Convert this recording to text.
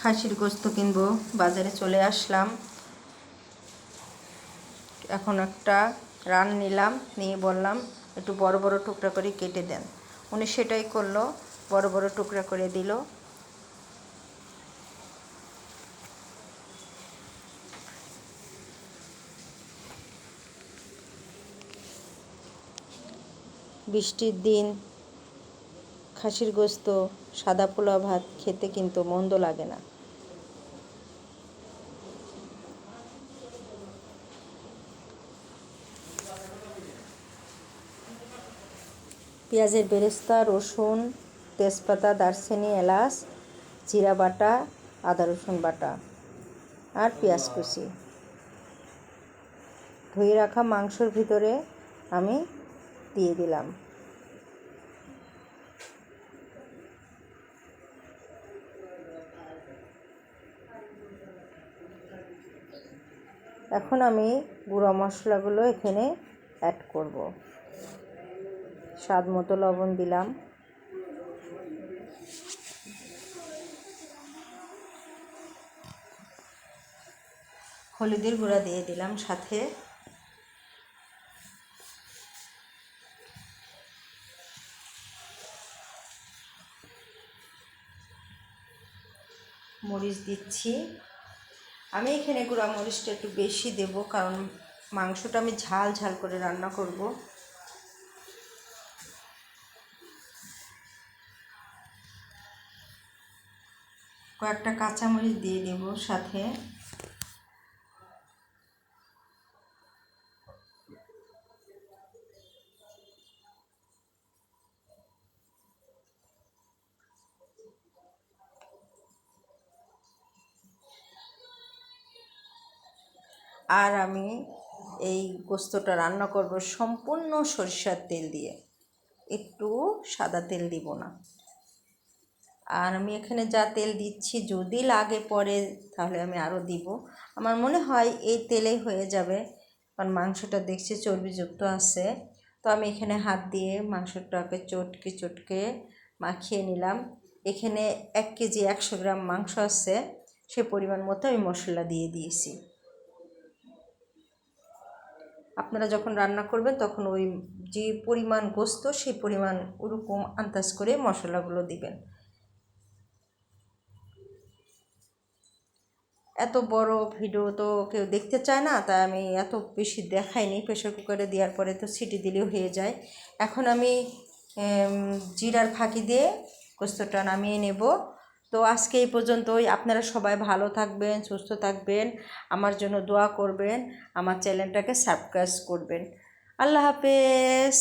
খাসির গোস্ত কিনবো, বাজারে চলে আসলাম। এখন একটা রান নিলাম, নিয়ে বললাম, একটু বড় বড় টুকরা করে কেটে দেন। উনি সেটাই করল, বড় বড় টুকরা করে দিল। বৃষ্টির দিন খাসির গোস্ত, সাদা পোলাও ভাত খেতে কিন্তু মন্দ লাগে না। পেঁয়াজের বেরেস্তা, রসুন, তেজপাতা, দারচিনি, এলাচ, জিরা বাটা, আদা রসুন বাটা আর পেঁয়াজ কুচি। ধুয়ে রাখা মাংসর ভিতরে আমি দিয়ে দিলাম। এখন আমি গুঁড়ো মশলাগুলো এখানে অ্যাড করব। স্বাদ মতো লবণ দিলাম। হলুদের গুঁড়া দিয়ে দিলাম সাথে। মরিচ দিচ্ছি। আমি এখানে গুঁড়া মরিচটা একটু বেশি দেব, কারণ মাংসটা আমি ঝাল ঝাল করে রান্না করব। কয়েকটা কাঁচামরিচ দিয়ে দেব সাথে। আর আমি এই গোস্তটা রান্না করব সম্পূর্ণ সরিষার তেল দিয়ে। একটু সাদা তেল দিব না। আর আমি এখানে যা তেল দিচ্ছি, যদি লাগে পরে তাহলে আমি আরও দিব। আমার মনে হয় এই তেলেই হয়ে যাবে, কারণ মাংসটা দেখছি চর্বিযুক্ত আছে। তো আমি এখানে হাত দিয়ে মাংসটাকে চটকে চটকে মাখিয়ে নিলাম। এখানে এক কেজি একশো গ্রাম মাংস আছে, সে পরিমাণ মতো আমি মশলা দিয়ে দিয়েছি। আপনারা যখন রান্না করবেন, তখন ওই যে পরিমাণ গোস্ত, সেই পরিমাণ ওরকম আন্দাজ করে মশলাগুলো দিবেন। এত বড় ভিডিও তো কেউ দেখতে চায় না তাই আমি এত বেশি দেখাইনি। প্রেশার কুকারে দেওয়ার পরে তো সিটি দিলেও হয়ে যায়। এখন আমি জিরার ফাঁকি দিয়ে গোস্তটা নামিয়ে নেব। তো আজকে এই পর্যন্তই। আপনারা সবাই ভালো থাকবেন, সুস্থ থাকবেন। আমার জন্য দোয়া করবেন। আমার চ্যানেলটাকে সাবস্ক্রাইব করবেন। আল্লাহ হাফেজ।